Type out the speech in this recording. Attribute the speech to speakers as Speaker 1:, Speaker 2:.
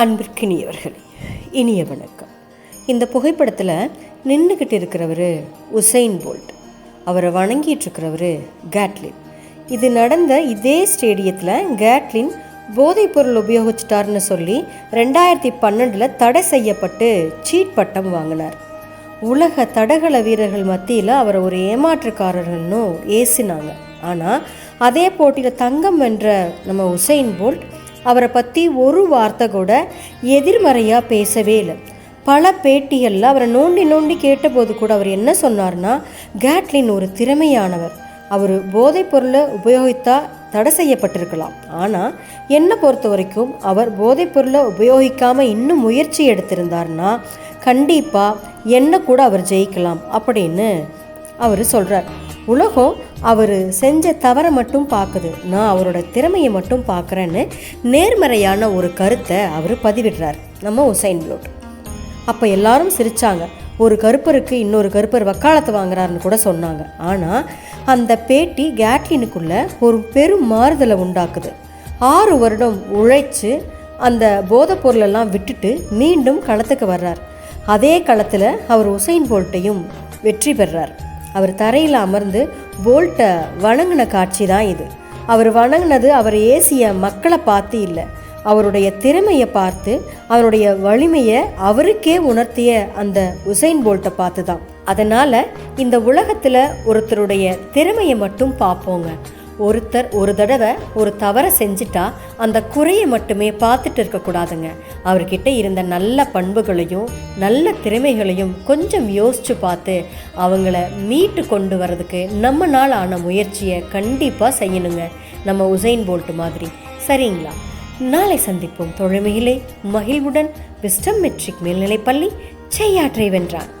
Speaker 1: அன்பிற்கினியவர்களே இனிய வணக்கம். இந்த புகைப்படத்தில் நின்றுக்கிட்டு இருக்கிறவர் உசைன் போல்ட் அவரை வணங்கிட்டு இருக்கிறவர் கேட்லின். இது நடந்த இதே ஸ்டேடியத்தில் கேட்லின் போதைப்பொருள் உபயோகிச்சிட்டாருன்னு சொல்லி ரெண்டாயிரத்தி பன்னெண்டில் தடை செய்யப்பட்டு சீட் பட்டம் வாங்கினார். உலக தடகள வீரர்கள் மத்தியில் அவரை ஒரு ஏமாற்றுக்காரர்கள்னு ஏசினாங்க. ஆனால் அதே போட்டியில் தங்கம் வென்ற நம்ம உசைன் போல்ட் அவரை பற்றி ஒரு வார்த்தை கூட எதிர்மறையாக பேசவே இல்லை. பல பேட்டிகளில் அவரை நோண்டி நோண்டி கேட்டபோது கூட அவர் என்ன சொன்னார்னா கேட்லின் ஒரு திறமையானவர். அவர் போதைப் பொருளை உபயோகித்தா தடை செய்யப்பட்டிருக்கலாம். ஆனால் என்னை பொறுத்த வரைக்கும் அவர் போதைப் பொருளை உபயோகிக்காமல் இன்னும் முயற்சி எடுத்திருந்தார்னா கண்டிப்பாக என்ன கூட அவர் ஜெயிக்கலாம் அப்படின்னு அவர் சொல்கிறார் உலகம் அவர் செஞ்ச தவறை மட்டும் பார்க்குது. நான் அவரோட திறமையை மட்டும் பார்க்குறேன்னு நேர்மறையான ஒரு கருத்தை அவர் பதிவிடுறார். நம்ம உசைன் புளோட். அப்போ எல்லாரும் சிரித்தாங்க ஒரு கருப்பருக்கு இன்னொரு கருப்பர் வக்காலத்து வாங்குறாருன்னு கூட சொன்னாங்க. ஆனால் அந்த பேட்டி கேட்லினுக்குள்ள ஒரு பெரும் மாறுதலை உண்டாக்குது. ஆறு வருடம் உழைச்சு அந்த போதைப் பொருளெல்லாம் விட்டுட்டு மீண்டும் களத்துக்கு வர்றார். அதே களத்தில் அவர் உசைன் போல்ட்டையும் வெற்றி பெறார். அவர் தரையில் அமர்ந்து போல்ட்டை வணங்கின காட்சி தான் இது. அவர் வணங்கினது அவர் ஏசிய மக்களை பார்த்து இல்லை. அவருடைய திறமையை பார்த்து அவருடைய வலிமையை அவருக்கே உணர்த்திய அந்த உசைன் போல்ட்டை பார்த்து தான் அதனால் இந்த உலகத்தில் ஒருத்தருடைய திறமையை மட்டும் பார்ப்போங்க. ஒருத்தர் ஒரு தடவை ஒரு தவறை செஞ்சிட்டா அந்த குறையை மட்டுமே பார்த்துட்டு இருக்கக்கூடாதுங்க அவர்கிட்ட இருந்த நல்ல பண்புகளையும் நல்ல திறமைகளையும் கொஞ்சம் யோசித்து பார்த்து அவங்கள மீட்டு கொண்டு வரதுக்கு நம்ம நாள் ஆன முயற்சியை கண்டிப்பாக செய்யணுங்க. நம்ம உசைன் போல்ட் மாதிரி. சரிங்களா? நாளை சந்திப்போம். தொழுமையிலே மகிழ்வுடன் விஸ்டம் மெட்ரிக் மேல்நிலைப்பள்ளி செய்யாற்றை வென்றான்.